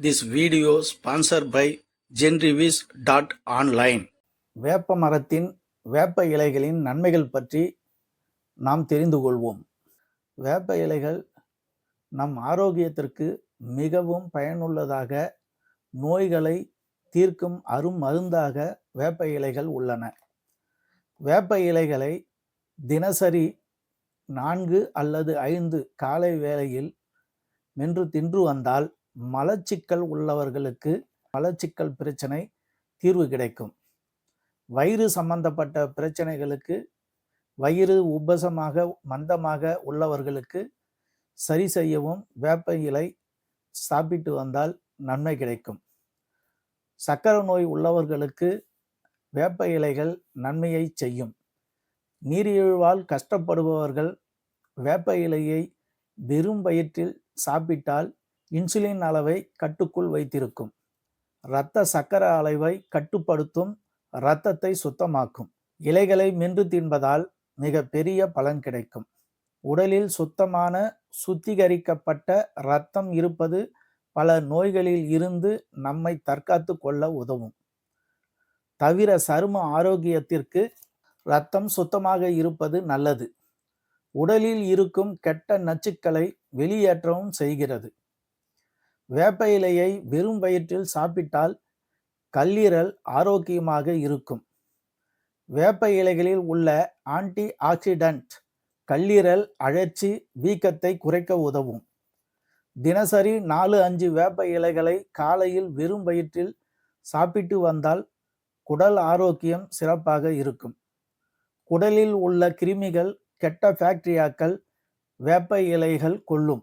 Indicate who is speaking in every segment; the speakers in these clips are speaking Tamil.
Speaker 1: திஸ் வீடியோ ஸ்பான்சர் பை ஜென்ரிவிஸ் டாட் ஆன்லைன்
Speaker 2: வேப்ப மரத்தின் வேப்ப இலைகளின் நன்மைகள் பற்றி நாம் தெரிந்து கொள்வோம். வேப்ப இலைகள் நம் ஆரோக்கியத்திற்கு மிகவும் பயனுள்ளதாக நோய்களை தீர்க்கும் அரும் மருந்தாக வேப்ப இலைகள் உள்ளன. வேப்ப இலைகளை தினசரி நான்கு அல்லது ஐந்து காலை வேளையில் மென்று தின்று வந்தால் மலச்சிக்கல் உள்ளவர்களுக்கு மலச்சிக்கல் பிரச்சனை தீர்வு கிடைக்கும். வயிறு சம்பந்தப்பட்ட பிரச்சனைகளுக்கு வயிறு உபசமாக மந்தமாக உள்ளவர்களுக்கு சரி செய்யவும் வேப்ப இலை சாப்பிட்டு வந்தால் நன்மை கிடைக்கும். சக்கரை நோய் உள்ளவர்களுக்கு வேப்ப இலைகள் நன்மையை செய்யும். நீரிழிவால் கஷ்டப்படுபவர்கள் வேப்ப இலையை வெறும் வயிற்றில் சாப்பிட்டால் இன்சுலின் அளவை கட்டுக்குள் வைத்திருக்கும். இரத்த சக்கர அளவை கட்டுப்படுத்தும் இரத்தத்தை சுத்தமாக்கும். இலைகளை மென்று தின்பதால் மிக பெரிய பலன் கிடைக்கும். உடலில் சுத்தமான சுத்திகரிக்கப்பட்ட இரத்தம் இருப்பது பல நோய்களில் இருந்து நம்மை தற்காத்து கொள்ள உதவும். தவிர சரும ஆரோக்கியத்திற்கு இரத்தம் சுத்தமாக இருப்பது நல்லது. உடலில் இருக்கும் கெட்ட நச்சுக்களை வெளியேற்றவும் செய்கிறது. வேப்ப இலையை வெறும் வயிற்றில் சாப்பிட்டால் கல்லீரல் ஆரோக்கியமாக இருக்கும். வேப்ப இலைகளில் உள்ள ஆன்டி ஆக்சிடென்ட் கல்லீரல் அழற்சி வீக்கத்தை குறைக்க உதவும். தினசரி நாலு அஞ்சு வேப்ப இலைகளை காலையில் வெறும் வயிற்றில் சாப்பிட்டு வந்தால் குடல் ஆரோக்கியம் சிறப்பாக இருக்கும். குடலில் உள்ள கிருமிகள் கெட்ட ஃபேக்டரியாக்கள் வேப்ப இலைகள் கொள்ளும்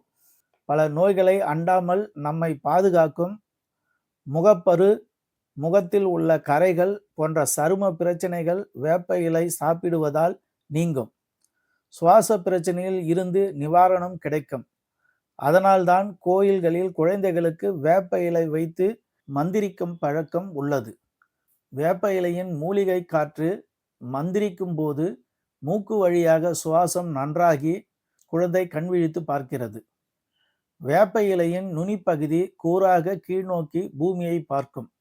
Speaker 2: பல நோய்களை அண்டாமல் நம்மை பாதுகாக்கும் முகப்பரு முகத்தில் உள்ள கரைகள் போன்ற சரும பிரச்சனைகள் வேப்ப இலை சாப்பிடுவதால் நீங்கும். சுவாச பிரச்சனையில் இருந்து நிவாரணம் கிடைக்கும். அதனால்தான் கோயில்களில் குழந்தைகளுக்கு வேப்ப இலை வைத்து மந்திரிக்கும் பழக்கம் உள்ளது. வேப்ப இலையின் மூலிகை காற்று மந்திரிக்கும் போது மூக்கு வழியாக சுவாசம் நன்றாகி குழந்தை கண்விழித்து பார்க்கிறது. வேப்ப இலையின் நுனிப்பகுதி கூறாக கீழ்நோக்கி பூமியை பார்க்கும்.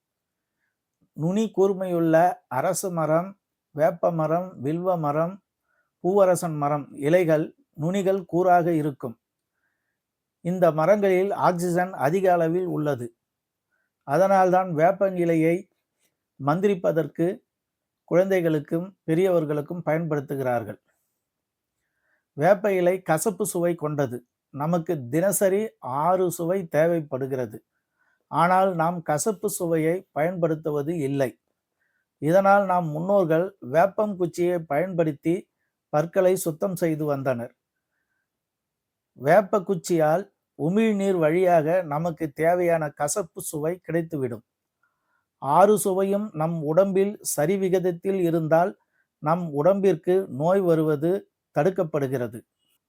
Speaker 2: நுனி கூர்மையுள்ள அரசு மரம் வேப்ப மரம் வில்வ மரம் பூவரசன் மரம் இலைகள் நுனிகள் கூறாக இருக்கும். இந்த மரங்களில் ஆக்சிஜன் அதிக அளவில் உள்ளது. அதனால்தான் வேப்பங்கிலையை மந்திரிப்பதற்கு குழந்தைகளுக்கும் பெரியவர்களுக்கும் பயன்படுத்துகிறார்கள். வேப்ப இலை கசப்பு சுவை கொண்டது. நமக்கு தினசரி ஆறு சுவை தேவைப்படுகிறது. ஆனால் நாம் கசப்பு சுவையை பயன்படுத்துவது இல்லை. இதனால் நாம் முன்னோர்கள் வேப்பம் குச்சியை பயன்படுத்தி பற்களை சுத்தம் செய்து வந்தனர். வேப்ப குச்சியால் உமிழ்நீர் வழியாக நமக்கு தேவையான கசப்பு சுவை கிடைத்துவிடும். ஆறு சுவையும் நம் உடம்பில் சரிவிகிதத்தில் இருந்தால் நம் உடம்பிற்கு நோய் வருவது தடுக்கப்படுகிறது.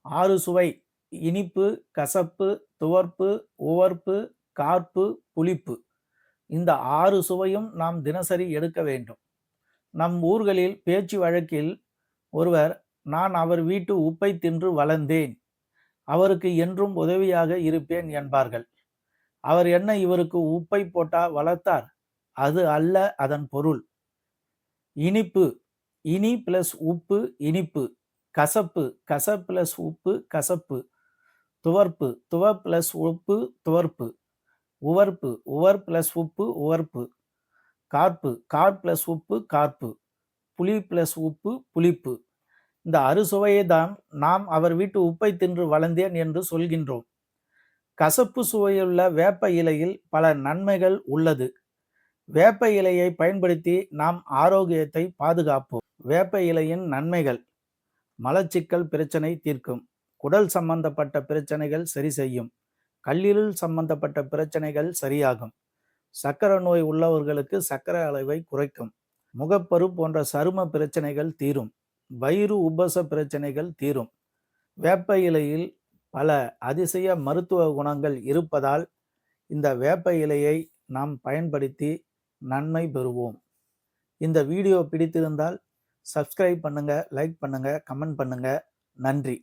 Speaker 2: ஆறு சுவை இனிப்பு கசப்பு துவர்ப்பு உவர்ப்பு கார்ப்பு புளிப்பு. இந்த ஆறு சுவையும் நாம் தினசரி எடுக்க வேண்டும். நம் ஊர்களில் பேச்சு வழக்கில் ஒருவர் நான் அவர் வீட்டு உப்பை தின்று வளர்ந்தேன். அவருக்கு என்றும் உதவியாக இருப்பேன் என்பார்கள். அவர் என்ன இவருக்கு உப்பை போட்டா வளர்த்தார்? அது அல்ல அதன் பொருள். இனிப்பு இனி பிளஸ் உப்பு இனிப்பு. கசப்பு கச பிளஸ் உப்பு கசப்பு. துவர்ப்பு துவ பிளஸ் உப்பு துவர்ப்பு. உவர்ப்பு உவர் பிளஸ் உப்பு உவர்ப்பு. கார்ப்பு கார் பிளஸ் உப்பு கார்ப்பு. புளி பிளஸ் உப்பு புளிப்பு. இந்த அறுசுவையை தான் நாம் அவர் வீட்டு உப்பை தின்று வளர்ந்தேன் என்று சொல்கின்றோம். கசப்பு சுவையுள்ள வேப்ப இலையில் பல நன்மைகள் உள்ளது. வேப்ப இலையை பயன்படுத்தி நாம் ஆரோக்கியத்தை பாதுகாப்போம். வேப்ப இலையின் நன்மைகள். மலச்சிக்கல் பிரச்சனை தீர்க்கும். குடல் சம்பந்தப்பட்ட பிரச்சனைகள் சரி செய்யும். கல்லீரல் சம்பந்தப்பட்ட பிரச்சனைகள் சரியாகும். சக்கரை நோய் உள்ளவர்களுக்கு சக்கரை அளவை குறைக்கும். முகப்பரு போன்ற சரும பிரச்சனைகள் தீரும். வயிறு உபச பிரச்சனைகள் தீரும். வேப்ப இலையில் பல அதிசய மருத்துவ குணங்கள் இருப்பதால் இந்த வேப்ப இலையை நாம் பயன்படுத்தி நன்மை பெறுவோம். இந்த வீடியோ பிடித்திருந்தால் சப்ஸ்கிரைப் பண்ணுங்கள் லைக் பண்ணுங்கள் கமெண்ட் பண்ணுங்கள் நன்றி.